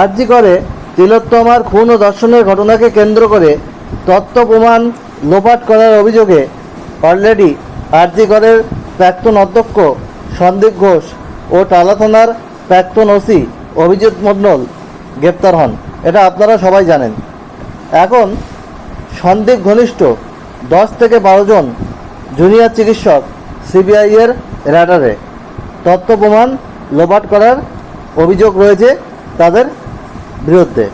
আর্জি করে তিলোত্তমার খুন ও দর্শনের ঘটনাকে কেন্দ্র করে তত্ত্ব প্রমাণ লোপাট করার অভিযোগে অলরেডি আর্জি করের প্রাক্তন অধ্যক্ষ সন্দীপ ঘোষ ও টালা থানার প্রাক্তন ওসি অভিজিৎ মণ্ডল গ্রেপ্তার হন। এটা আপনারা সবাই জানেন। এখন সন্দীপ ঘনিষ্ঠ দশ থেকে বারো জন জুনিয়র চিকিৎসক সিবিআইয়ের র্যাডারে তথ্য প্রমাণ লোপাট করার অভিযোগ রয়েছে তাদের বিরুদ্ধে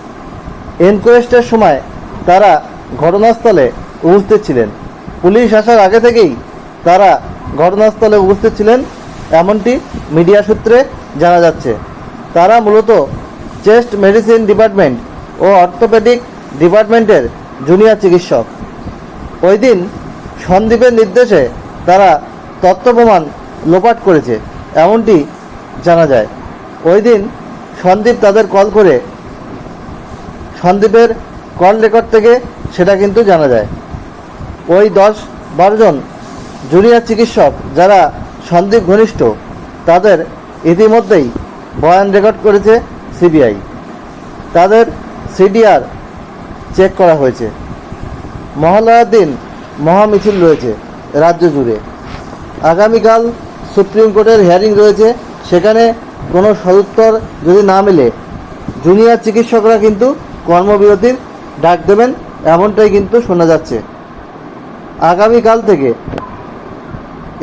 এনকোয়েস্টের সময় তারা ঘটনাস্থলে উপস্থিত ছিলেন। পুলিশ আসার আগে থেকেই তারা ঘটনাস্থলে উপস্থিত ছিলেন, এমনটি মিডিয়া সূত্রে জানা যাচ্ছে। তারা মূলত চেস্ট মেডিসিন ডিপার্টমেন্ট ও অর্থোপেডিক ডিপার্টমেন্টের জুনিয়র চিকিৎসক। ওই দিন সন্দীপের নির্দেশে তারা তথ্য প্রমাণ লোপাট করেছে, এমনটি জানা যায়। ওই দিন সন্দীপ তাদের কল করে সন্দীপের কল রেকর্ড থেকে সেটা কিন্তু জানা যায়। ওই দশ বারোজন জুনিয়র চিকিৎসক যারা সন্দীপ ঘনিষ্ঠ, তাদের ইতিমধ্যেই বয়ান রেকর্ড করেছে সিবিআই। তাদের সিডিআর চেক করা হয়েছে। মহালয়ার দিন মহামিছিল রয়েছে রাজ্য জুড়ে। আগামীকাল সুপ্রিম কোর্টের হিয়ারিং রয়েছে, সেখানে কোনো সদুত্তর যদি না মেলে, জুনিয়র চিকিৎসকরা কিন্তু কর্মবিরতির ডাক দেবেন, এমনটাই কিন্তু শোনা যাচ্ছে। আগামীকাল থেকে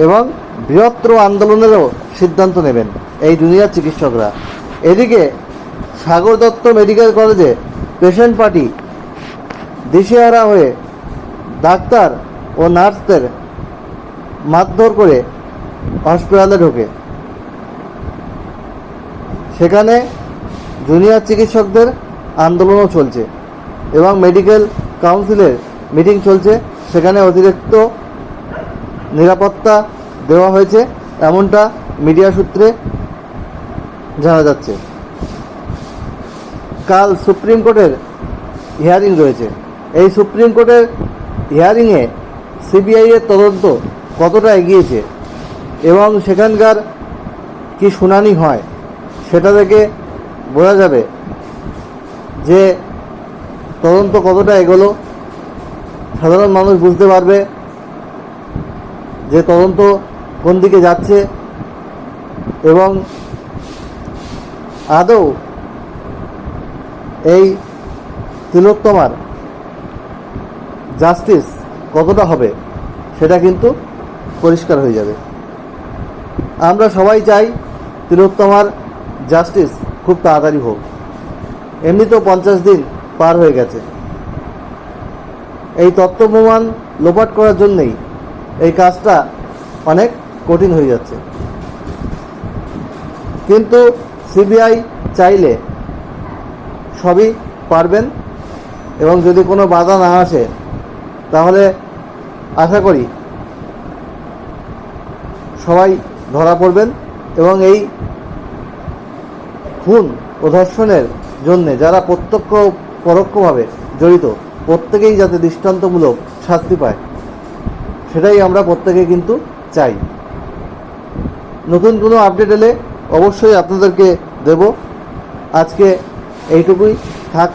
এবং বৃহত্তর আন্দোলনেরও সিদ্ধান্ত নেবেন এই জুনিয়র চিকিৎসকরা। এদিকে সাগর দত্ত মেডিকেল কলেজে পেশেন্ট পার্টি দিশেহারা হয়ে ডাক্তার ও নার্সদের মারধর করে হসপিটালে ঢোকে। সেখানে জুনিয়র চিকিৎসকদের আন্দোলনও চলছে। এবং মেডিকেল কাউন্সিলের মিটিং চলছে। সেখানে অতিরিক্ত নিরাপত্তা দেওয়া হয়েছে। এমনটা মিডিয়া সূত্রে জানা যাচ্ছে। কাল সুপ্রিম কোর্টের হিয়ারিং রয়েছে। এই সুপ্রিম কোর্টের হিয়ারিংয়ে সিবিআইয়ের তদন্ত কতটা এগিয়েছে এবং সেখানকার কি শুনানি হয়, সেটা থেকে বোঝা যাবে যে তদন্ত কতটা এগোলো, সাধারণ মানুষ বুঝতে পারবে যে তদন্ত কোন দিকে যাচ্ছে এবং আদৌ এই তিলোত্তমার জাস্টিস কতটা হবে সেটা কিন্তু পরিষ্কার হয়ে যাবে। আমরা সবাই চাই তিলোত্তমার জাস্টিস খুব তাড়াতাড়ি হোক। এমনিতেও পঞ্চাশ দিন পার হয়ে গেছে। এই তত্ত্ব প্রমাণ লোপাট করার জন্যেই এই কাজটা অনেক কঠিন হয়ে যাচ্ছে। কিন্তু সিবিআই চাইলে সবই পারবেন এবং যদি কোনো বাধা না আসে, তাহলে আশা করি সবাই ধরা পড়বেন এবং এই খুন ও ধর্ষণের জন্যে যারা প্রত্যক্ষ পরোক্ষভাবে জড়িত, প্রত্যেকেই যাতে দৃষ্টান্তমূলক শাস্তি পায়, সেটাই আমরা প্রত্যেকে কিন্তু চাই। নতুন কোনো আপডেট এলে অবশ্যই আপনাদেরকে দেব। আজকে এইটুকুই, থাক।